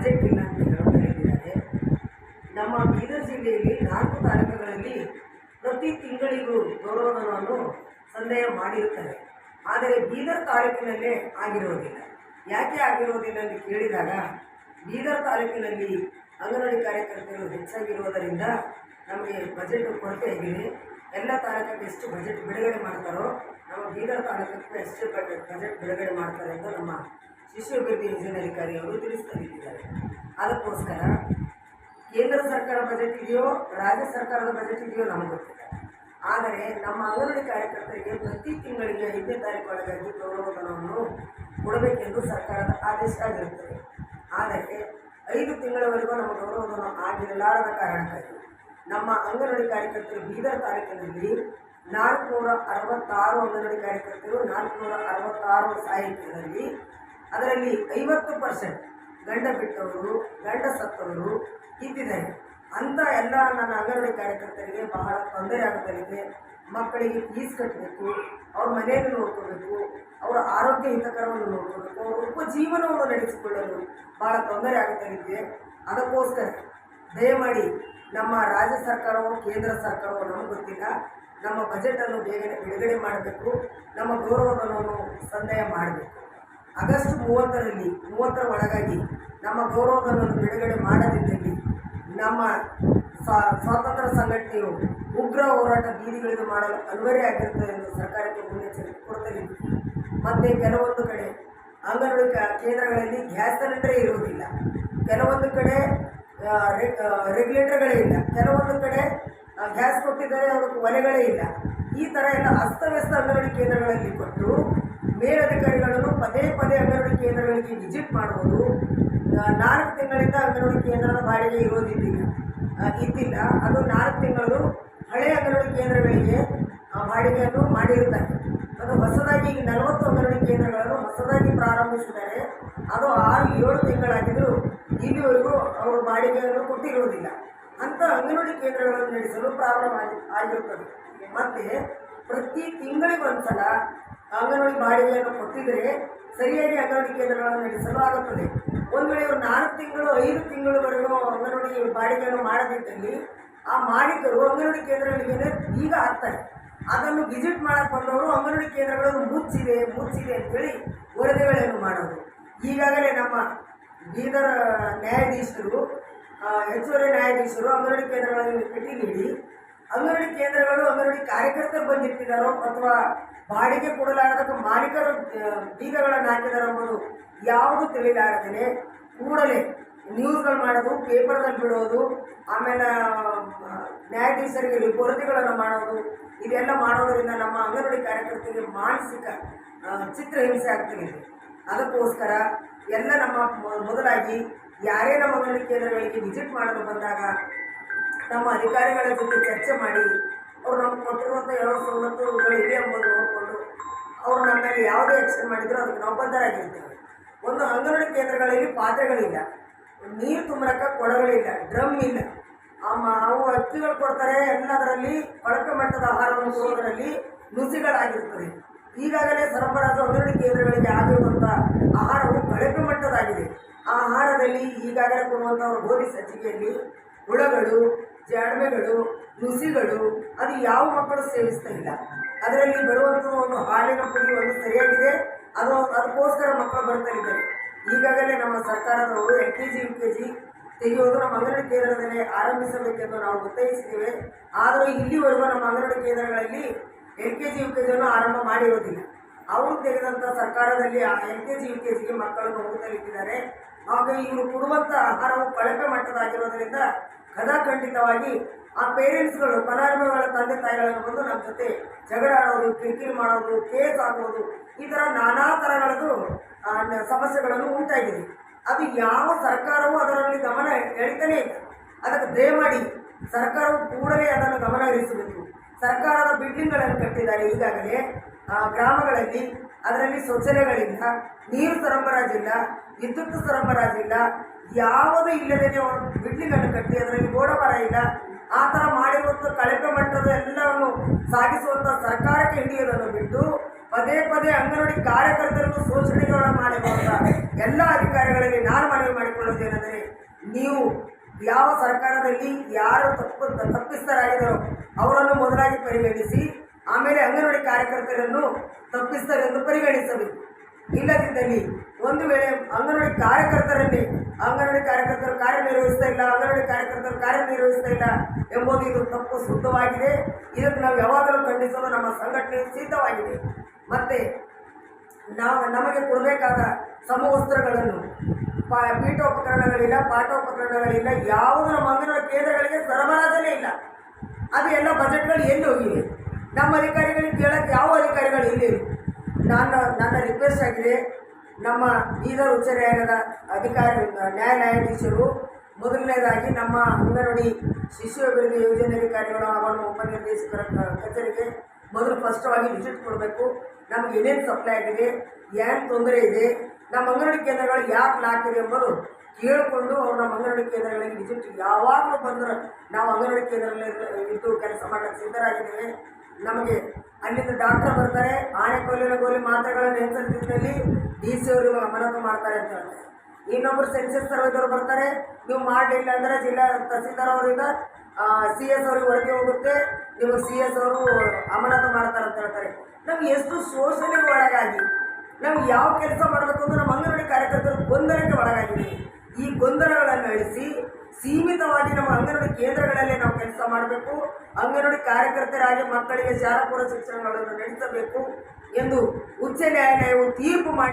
Budget ಇಲ್ಲ ಅಂತ ಹೇಳ್ತಾ ಹೇಳಿದ್ದಾರೆ. ನಮ್ಮ ಬೀದರ್ ಜಿಲ್ಲೆಯಲ್ಲಿ ನಾಲ್ಕು ತಾಲೂಕುಗಳಲ್ಲಿ ಪ್ರತಿ ತಿಂಗಳಿಗೂ ಗೌರವಧನವನ್ನು ಸಂದೇಹ ಮಾಡಿರುತ್ತಾರೆ. ಆದರೆ ಬೀದರ್ ತಾಲೂಕಿನಲ್ಲೇ ಆಗಿರೋದಿಲ್ಲ. ಯಾಕೆ ಆಗಿರೋದಿಲ್ಲ ಎಂದು ಕೇಳಿದಾಗ, ಬೀದರ್ ತಾಲೂಕಿನಲ್ಲಿ ಅಂಗನವಾಡಿ ಕಾರ್ಯಕರ್ತರು ಹೆಚ್ಚಾಗಿರುವುದರಿಂದ ನಮಗೆ ಬಜೆಟ್ ಕೊರತೆ ಆಗಿದೆ ಎಲ್ಲ ತಾಲೂಕಕ್ಕೆ ಎಷ್ಟು ಬಜೆಟ್ ಬಿಡುಗಡೆ ಮಾಡ್ತಾರೋ, ನಮ್ಮ ಬೀದರ್ ತಾಲೂಕಕ್ಕೆ ಎಷ್ಟು ಬಜೆಟ್ ಬಿಡುಗಡೆ ಮಾಡ್ತಾರೆ ಎಂದು ನಮ್ಮ ಶಿಶು ಅಭಿವೃದ್ಧಿ ಯೋಜನಾಧಿಕಾರಿಯವರು ತಿಳಿಸ್ತಾ ಅದಕ್ಕೋಸ್ಕರ ಕೇಂದ್ರ ಸರ್ಕಾರ ಬಜೆಟ್ ಇದೆಯೋ, ರಾಜ್ಯ ಸರ್ಕಾರದ ಬಜೆಟ್ ಇದೆಯೋ ನಮಗೆ ಆದರೆ ನಮ್ಮ ಅಂಗನವಾಡಿ ಕಾರ್ಯಕರ್ತರಿಗೆ ಪ್ರತಿ ತಿಂಗಳಿಗೆ ಐದನೇ ತಾರೀಕು ಒಳಗಾಗಿ ಗೌರವಧನವನ್ನು ಕೊಡಬೇಕೆಂದು ಸರ್ಕಾರದ ಆದೇಶ ಆಗಿರುತ್ತದೆ. ಆದರೆ ಐದು ತಿಂಗಳವರೆಗೂ ನಮ್ಮ ಗೌರವಧನ ಆಗಿರಲಾರದ ಕಾರಣಕ್ಕಾಗಿ ನಮ್ಮ ಅಂಗನವಾಡಿ ಕಾರ್ಯಕರ್ತರು ಬೀದರ್ ತಾಲೂಕಿನಲ್ಲಿ ನಾಲ್ಕುನೂರ ಅರವತ್ತಾರು ಅಂಗನವಾಡಿ ಕಾರ್ಯಕರ್ತರು, ನಾಲ್ಕುನೂರ ಅರವತ್ತಾರು ಸಾಹಿತ್ಯದಲ್ಲಿ ಅದರಲ್ಲಿ ಐವತ್ತು ಪರ್ಸೆಂಟ್ ಗಂಡ ಬಿಟ್ಟವರು, ಗಂಡ ಸತ್ತವರು ಇದ್ದಿದ್ದಾರೆ ಅಂಥ ಎಲ್ಲ ನನ್ನ ಅಂಗನವಾಡಿ ಕಾರ್ಯಕರ್ತರಿಗೆ ಬಹಳ ತೊಂದರೆ ಆಗುತ್ತಲಿದೆ ಮಕ್ಕಳಿಗೆ ಫೀಸ್ ಕಟ್ಟಬೇಕು ಅವ್ರ ಮನೆಯನ್ನು ನೋಡ್ಕೋಬೇಕು, ಅವರ ಆರೋಗ್ಯ ಹಿತಕರವನ್ನು ನೋಡ್ಕೋಬೇಕು, ಅವರ ಉಪಜೀವನವನ್ನು ನಡೆಸಿಕೊಳ್ಳಲು ಬಹಳ ತೊಂದರೆ ಆಗುತ್ತಲಿದೆ ಅದಕ್ಕೋಸ್ಕರ ದಯಮಾಡಿ ನಮ್ಮ ರಾಜ್ಯ ಸರ್ಕಾರವೋ, ಕೇಂದ್ರ ಸರ್ಕಾರವೋ, ನಮಗೆ ಗೊತ್ತಿಲ್ಲ, ನಮ್ಮ ಬಜೆಟನ್ನು ಬೇಗನೆ ಬಿಡುಗಡೆ ಮಾಡಬೇಕು, ನಮ್ಮ ಗೌರವವನ್ನು ಸಂದೇಹ ಮಾಡಬೇಕು. ಆಗಸ್ಟ್ ಮೂವತ್ತರಲ್ಲಿ, ಮೂವತ್ತರ ಒಳಗಾಗಿ ನಮ್ಮ ಗೌರವಧನವನ್ನು ಬಿಡುಗಡೆ ಮಾಡದಿದ್ದಲ್ಲಿ ನಮ್ಮ ಸ್ವಾ- ಸ್ವಾತಂತ್ರ್ಯ ಸಂಘಟನೆಯು ಉಗ್ರ ಹೋರಾಟ ಬೀದಿಗಳಿಗೆ ಮಾಡಲು ಅನಿವಾರ್ಯ ಆಗಿರುತ್ತದೆ ಎಂದು ಸರ್ಕಾರಕ್ಕೆ ಮುನ್ನೆಚ್ಚರಿಕೆ ಕೊಡ್ತಲಿದೆ ಮತ್ತು ಕೆಲವೊಂದು ಕಡೆ ಅಂಗನವಾಡಿ ಕೇಂದ್ರಗಳಲ್ಲಿ ಗ್ಯಾಸ್ ಸಿಲಿಂಡರೇ ಇರುವುದಿಲ್ಲ. ಕೆಲವೊಂದು ಕಡೆ ರೆಗ್ಯುಲೇಟರ್ಗಳೇ ಇಲ್ಲ. ಕೆಲವೊಂದು ಕಡೆ ಗ್ಯಾಸ್ ಕೊಟ್ಟಿದ್ದಾರೆ ಅದಕ್ಕೆ ಒಲೆಗಳೇ ಇಲ್ಲ. ಈ ಥರ ಎಲ್ಲ ಅಸ್ತವ್ಯಸ್ತ ಅಂಗನವಾಡಿ ಕೇಂದ್ರಗಳಲ್ಲಿ ಕೊಟ್ಟು ಮೇಲಧಿಕಾರಿಗಳನ್ನು ಪದೇ ಪದೇ ಅಂಗನವಾಡಿ ಕೇಂದ್ರಗಳಿಗೆ ವಿಸಿಟ್ ಮಾಡುವುದು ನಾಲ್ಕು ತಿಂಗಳಿಂದ ಅಂಗನವಾಡಿ ಕೇಂದ್ರದ ಬಾಡಿಗೆ ಇರೋದಿದ್ದಿಲ್ಲ ಇದ್ದಿಲ್ಲ. ಅದು ನಾಲ್ಕು ತಿಂಗಳು ಹಳೆಯ ಅಂಗನವಾಡಿ ಕೇಂದ್ರಗಳಿಗೆ ಬಾಡಿಗೆಯನ್ನು ಮಾಡಿರುತ್ತಾರೆ. ಅದು ಹೊಸದಾಗಿ ಈಗ ನಲವತ್ತು ಅಂಗನವಾಡಿ ಕೇಂದ್ರಗಳನ್ನು ಹೊಸದಾಗಿ ಪ್ರಾರಂಭಿಸಿದ್ದಾರೆ. ಅದು ಆರು, ಏಳು ತಿಂಗಳಾಗಿದ್ದರೂ ಇಲ್ಲಿವರೆಗೂ ಅವರು ಬಾಡಿಗೆಯನ್ನು ಕೊಟ್ಟಿರುವುದಿಲ್ಲ. ಅಂಥ ಅಂಗನವಾಡಿ ಕೇಂದ್ರಗಳನ್ನು ನಡೆಸಲು ಪ್ರಾರಂಭ ಆಗಿ, ಆಗಿರುತ್ತದೆ. ಮತ್ತು ಪ್ರತಿ ತಿಂಗಳಿಗೊಂದ್ಸಲ ಅಂಗನವಾಡಿ ಬಾಡಿಗೆಯನ್ನು ಕೊಟ್ಟಿದ್ದರೆ ಸರಿಯಾಗಿ ಅಂಗನವಾಡಿ ಕೇಂದ್ರಗಳನ್ನು ನಡೆಸಲು ಆಗುತ್ತದೆ. ಒಂದು ವೇಳೆ ನಾಲ್ಕು ತಿಂಗಳು, ಐದು ತಿಂಗಳವರೆಗೂ ಅಂಗನವಾಡಿ ಬಾಡಿಗೆಯನ್ನು ಮಾಡದಿದ್ದಲ್ಲಿ ಆ ಮಾಲೀಕರು ಅಂಗನವಾಡಿ ಕೇಂದ್ರಗಳಿಗೆ ಈಗ ಆಗ್ತಾರೆ ಅದನ್ನು ವಿಸಿಟ್ ಮಾಡಕ್ಕೆ ಬಂದವರು ಅಂಗನವಾಡಿ ಕೇಂದ್ರಗಳನ್ನು ಮುಚ್ಚಿದೆ ಮುಚ್ಚಿದೆ ಅಂತೇಳಿ ವರದಿಗಳನ್ನು ಮಾಡೋದು. ಈಗಾಗಲೇ ನಮ್ಮ ಬೀದರ್ ನ್ಯಾಯಾಧೀಶರು ಹೆಚ್ಚುವರಿ ನ್ಯಾಯಾಧೀಶರು ಅಂಗನವಾಡಿ ಕೇಂದ್ರಗಳಲ್ಲಿ ಭೇಟಿ ನೀಡಿ, ಅಂಗನವಾಡಿ ಕೇಂದ್ರಗಳು ಅಂಗನವಾಡಿ ಕಾರ್ಯಕರ್ತರು ಬಂದಿರ್ತಿದ್ದಾರೋ ಅಥವಾ ಬಾಡಿಗೆ ಕೊಡಲಾರದಕ್ಕೆ ಮಾಲೀಕರು ಬೀಗಗಳನ್ನು ಎಂಬುದು ಯಾವುದು ತಿಳಿಲಾರದೇ ಕೂಡಲೇ ನ್ಯೂಸ್ಗಳು ಮಾಡೋದು ಪೇಪರ್ದಲ್ಲಿ ಬಿಡೋದು, ಆಮೇಲೆ ನ್ಯಾಯಾಧೀಶರಿಗೆ ವರದಿಗಳನ್ನು ಮಾಡೋದು, ಇದೆಲ್ಲ ಮಾಡೋದರಿಂದ ನಮ್ಮ ಅಂಗನವಾಡಿ ಕಾರ್ಯಕರ್ತರಿಗೆ ಮಾನಸಿಕ ಚಿತ್ರ ಚಿತ್ರಹಿಂಸೆ ಆಗ್ತಿದೆ. ಅದಕ್ಕೋಸ್ಕರ ಎಲ್ಲ ನಮ್ಮ ಮೊದಲಾಗಿ ಯಾರೇ ನಮ್ಮ ಅಂಗನವಾಡಿ ಕೇಂದ್ರಗಳಿಗೆ ವಿಸಿಟ್ ಮಾಡಲು ಬಂದಾಗ ನಮ್ಮ ಅಧಿಕಾರಿಗಳ ಜೊತೆ ಚರ್ಚೆ ಮಾಡಿ, ಅವ್ರು ನಮ್ಗೆ ಕೊಟ್ಟಿರುವಂಥ ಯಾವ ಸವಲತ್ತುಗಳು ಇವೆ ಎಂಬುದು ಅವ್ರು ನಮ್ಮ ಮೇಲೆ ಯಾವುದೇ ಆಕ್ಷನ್ ಮಾಡಿದ್ರು ಅದಕ್ಕೆ ನಾವು ಬದ್ಧರಾಗಿರ್ತೇವೆ. ಒಂದು ಅಂಗನವಾಡಿ ಕೇಂದ್ರಗಳಲ್ಲಿ ಪಾತ್ರೆಗಳಿಲ್ಲ. ನೀರು ತುಂಬರಕ್ಕೆ ಕೊಡಗಳಿಲ್ಲ, ಡ್ರಮ್ ಇಲ್ಲ. ಅವು ಅಕ್ಕಿಗಳು ಕೊಡ್ತಾರೆ, ಎಲ್ಲದರಲ್ಲಿ ಕಳಪೆ ಮಟ್ಟದ ಆಹಾರವನ್ನು ಕೊಡುವುದರಲ್ಲಿ ನುಸಿಗಳಾಗಿರ್ತದೆ ಈಗಾಗಲೇ ಸರಬರಾಜು ಅಂಗನವಾಡಿ ಕೇಂದ್ರಗಳಿಗೆ ಆಗಿರುವಂಥ ಆಹಾರವು ಕಳಪೆ ಮಟ್ಟದಾಗಿದೆ. ಆ ಆಹಾರದಲ್ಲಿ ಈಗಾಗಲೇ ಕೊಡುವಂಥ ಗೋಧಿ ಸಜ್ಜಿಗೆಯಲ್ಲಿ ಹುಳಗಳು ಜಾಡ್ಮೆಗಳು ನುಸಿಗಳು, ಅದು ಯಾವ ಮಕ್ಕಳು ಸೇವಿಸ್ತಾ ಇಲ್ಲ. ಅದರಲ್ಲಿ ಬರುವಂಥ ಒಂದು ಹಾಲಿನ ಪುಡಿ ಒಂದು ಸರಿಯಾಗಿದೆ. ಅದು ಅದಕ್ಕೋಸ್ಕರ ಮಕ್ಕಳು ಬರ್ತಾ ಇದ್ದಾರೆ. ಈಗಾಗಲೇ ನಮ್ಮ ಸರ್ಕಾರದವರು L K G, U K G ತೆಗೆಯುವುದು ನಮ್ಮ ಅಂಗನವಾಡಿ ಕೇಂದ್ರದಲ್ಲಿ ಆರಂಭಿಸಬೇಕೆಂದು ನಾವು ಒತ್ತಾಯಿಸಿದ್ದೇವೆ. ಆದರೂ ಇಲ್ಲಿವರೆಗೂ ನಮ್ಮ ಅಂಗನವಾಡಿ ಕೇಂದ್ರಗಳಲ್ಲಿ L K G, U K ಜಿಯನ್ನು ಆರಂಭ ಮಾಡಿರೋದಿಲ್ಲ. ಅವರು ತೆಗೆದಂಥ ಸರ್ಕಾರದಲ್ಲಿ ಆ L K G, U K ಜಿಗೆ ಮಕ್ಕಳನ್ನು ಹೋಗುತ್ತಲಿದ್ದಾರೆ ಹಾಗೆ ಇವರು ಕೊಡುವಂಥ ಆಹಾರವು ಕಳಪೆ ಮಟ್ಟದಾಗಿರೋದರಿಂದ ಕದಾಖಂಡಿತವಾಗಿ ಆ ಪೇರೆಂಟ್ಸ್ಗಳು ಫಲಾನುಭವಿಗಳ ತಂದೆ ತಾಯಿಗಳನ್ನು ಬಂದು ನಮ್ಮ ಜೊತೆ ಜಗಳ ಆಡೋದು ಕಿರಿಕಿರಿ ಮಾಡೋದು ಕೇಸ್ ಆಗೋದು ಈ ಥರ ನಾನಾ ಥರಗಳದ್ದು ಸಮಸ್ಯೆಗಳನ್ನು ಉಂಟಾಗಿದೆ ಅದು ಯಾವ ಸರ್ಕಾರವೂ ಅದರಲ್ಲಿ ಗಮನ ಎಳಿತಾನೇ ಇಲ್ಲ. ಅದಕ್ಕೆ ದಯಮಾಡಿ ಸರ್ಕಾರವು ಕೂಡಲೇ ಅದನ್ನು ಗಮನ ಹರಿಸಬೇಕು. ಸರ್ಕಾರದ ಬಿಲ್ಡಿಂಗ್ಗಳನ್ನು ಕಟ್ಟಿದ್ದಾರೆ ಈಗಾಗಲೇ. ಆ, ಗ್ರಾಮಗಳಲ್ಲಿ ಅದರಲ್ಲಿ ಶೌಚಾಲಯಗಳಿಲ್ಲ ನೀರು ಸರಬರಾಜಿಲ್ಲ ವಿದ್ಯುತ್ ಸರಬರಾಜಿಲ್ಲ ಯಾವುದೂ ಇಲ್ಲದೇ ಬಿಡ್ಲಿಲ್ಲ ಅನ್ನು ಕಟ್ಟಿ, ಅದರಲ್ಲಿ ಗೋಡ ಮರ ಇಲ್ಲ, ಆ ಥರ ಮಾಡಿರುವಂಥ ಕಳಪೆ ಮಟ್ಟದ ಎಲ್ಲವನ್ನು ಸಾಗಿಸುವಂಥ ಸರ್ಕಾರಕ್ಕೆ ಹಿಡಿಯೋದನ್ನು ಬಿಟ್ಟು ಪದೇ ಪದೇ ಅಂಗನವಾಡಿ ಕಾರ್ಯಕರ್ತರನ್ನು ಶೋಷಣೆಗಳ ಮಾಡಿರುವಂಥ ಎಲ್ಲ ಅಧಿಕಾರಿಗಳಲ್ಲಿ ನಾನು ಮನವಿ ಮಾಡಿಕೊಳ್ಳುವುದೇನೆಂದರೆ ನೀವು ಯಾವ ಸರ್ಕಾರದಲ್ಲಿ ಯಾರು ತಪ್ಪು ತಪ್ಪಿಸ್ತರಾಗಿದ್ದಾರೋ ಅವರನ್ನು ಮೊದಲಾಗಿ ಪರಿಗಣಿಸಿ, ಆಮೇಲೆ ಅಂಗನವಾಡಿ ಕಾರ್ಯಕರ್ತರನ್ನು ತಪ್ಪಿಸ್ತರೆಂದು ಪರಿಗಣಿಸಬೇಕು. ಇಲ್ಲದಿದ್ದಲ್ಲಿ ಒಂದು ವೇಳೆ ಅಂಗನವಾಡಿ ಕಾರ್ಯಕರ್ತರಲ್ಲಿ ಅಂಗನವಾಡಿ ಕಾರ್ಯಕರ್ತರು ಕಾರ್ಯನಿರ್ವಹಿಸ್ತಾ ಇಲ್ಲ, ಅಂಗನವಾಡಿ ಕಾರ್ಯಕರ್ತರು ಕಾರ್ಯನಿರ್ವಹಿಸ್ತಾ ಇಲ್ಲ ಎಂಬುದು ಇದು ತಪ್ಪು ಶುದ್ಧವಾಗಿದೆ ಇದಕ್ಕೆ ನಾವು ಯಾವಾಗಲೂ ಖಂಡಿಸಲು ನಮ್ಮ ಸಂಘಟನೆ ಸಿದ್ಧವಾಗಿದೆ. ಮತ್ತೆ ನಾವು ನಮಗೆ ಕೊಡಬೇಕಾದ ಸಮವಸ್ತ್ರಗಳನ್ನು, ಪಾ, ಪೀಠೋಪಕರಣಗಳಿಲ್ಲ, ಪಾಠೋಪಕರಣಗಳಿಲ್ಲ, ಯಾವುದು ನಮ್ಮ ಅಂಗನವಾಡಿ ಕೇಂದ್ರಗಳಿಗೆ ಸರಬರಾಜನೇ ಇಲ್ಲ. ಅದು ಎಲ್ಲ ಬಜೆಟ್ಗಳು ಎಲ್ಲಿ ಹೋಗಿವೆ ನಮ್ಮ ಅಧಿಕಾರಿಗಳಿಗೆ ಕೇಳಕ್ಕೆ ಯಾವ ಅಧಿಕಾರಿಗಳು ಇಲ್ಲಿ ನನ್ನ ನನ್ನ ರಿಕ್ವೆಸ್ಟ್ ಆಗಿದೆ. ನಮ್ಮ ಬೀದರ್ ಉಚ್ಚ ನ್ಯಾಯಾಲಯದ ಅಧಿಕಾರಿ ನ್ಯಾಯ ನ್ಯಾಯಾಧೀಶರು ಮೊದಲನೇದಾಗಿ ನಮ್ಮ ಅಂಗನವಾಡಿ ಶಿಶು ಅಭಿವೃದ್ಧಿ ಯೋಜನೆ ಅಧಿಕಾರಿಗಳು ಹಾಗೂ ಉಪನಿರ್ದೇಶಕರ ಕಚೇರಿಗೆ ಮೊದಲು ಸ್ಪಷ್ಟವಾಗಿ ವಿಸಿಟ್ ಕೊಡಬೇಕು. ನಮ್ಗೆ ಏನೇನು ಸಪ್ಲೈ ಆಗಿದೆ, ಏನು ತೊಂದರೆ ಇದೆ, ನಮ್ಮ ಅಂಗನವಾಡಿ ಕೇಂದ್ರಗಳು ಯಾಕೆ ಲಾಕ್ ಇದೆ ಎಂಬುದು ಕೇಳಿಕೊಂಡು ಅವ್ರು ನಮ್ಮ ಅಂಗನವಾಡಿ ಕೇಂದ್ರಗಳಿಗೆ ವಿಸಿಟ್ ಯಾವಾಗಲೂ ಬಂದ್ರೆ ನಾವು ಅಂಗನವಾಡಿ ಕೇಂದ್ರಗಳಲ್ಲಿ ಇಟ್ಟು ಕೆಲಸ ಮಾಡಕ್ಕೆ ಸಿದ್ಧರಾಗಿದ್ದೇವೆ. ನಮಗೆ ಅಲ್ಲಿಂದ ಡಾಕ್ಟರ್ ಬರ್ತಾರೆ, ಆನೆ ಕೊಲ್ಲಿನ ಗೋಲಿ ಮಾತ್ರೆಗಳನ್ನು ಹೆಸರಿದ್ದಲ್ಲಿ ಡಿ ಸಿ ಅವರು ಅಮಾನತು ಮಾಡ್ತಾರೆ ಅಂತ ಹೇಳ್ತಾರೆ. ಇನ್ನೊಬ್ಬರು ಸೆನ್ಸಸ್ ಸರ್ವೇದವರು ಬರ್ತಾರೆ, ನೀವು ಮಾಡಲಿಲ್ಲ ಅಂದರೆ ಜಿಲ್ಲಾ ತಹಸೀಲ್ದಾರ್ ಅವರಿಂದ ಸಿ ಎಸ್ ಅವ್ರಿಗೆ ಒಳಗೆ ಹೋಗುತ್ತೆ, ನಿಮಗೆ ಸಿ ಎಸ್ ಅವರು ಅಮಾನತು ಮಾಡ್ತಾರೆ ಅಂತ ಹೇಳ್ತಾರೆ. ನಮ್ಗೆ ಎಷ್ಟು ಶೋಷಣೆಗೆ ಒಳಗಾಗಿ ನಾವು ಯಾವ ಕೆಲಸ ಮಾಡಬೇಕು ಅಂತ ನಮ್ಮ ಅಂಗನವಾಡಿ ಕಾರ್ಯಕರ್ತರು ಗೊಂದಲಕ್ಕೆ ಒಳಗಾಗಿದೆ ಈ ಗೊಂದಲಗಳನ್ನು ಅಳಿಸಿ ಸೀಮಿತವಾಗಿ ನಮ್ಮ ಅಂಗನವಾಡಿ ಕೇಂದ್ರಗಳಲ್ಲೇ ನಾವು ಕೆಲಸ ಮಾಡಬೇಕು, ಅಂಗನವಾಡಿ ಕಾರ್ಯಕರ್ತರಾಗಿ ಮಕ್ಕಳಿಗೆ ಶಾಲಾಪೂರ್ವ ಶಿಕ್ಷಣಗಳನ್ನು ನಡೆಸಬೇಕು ಎಂದು ಉಚ್ಚ ನ್ಯಾಯಾಲಯವು ತೀರ್ಪು ಮಾಡಿ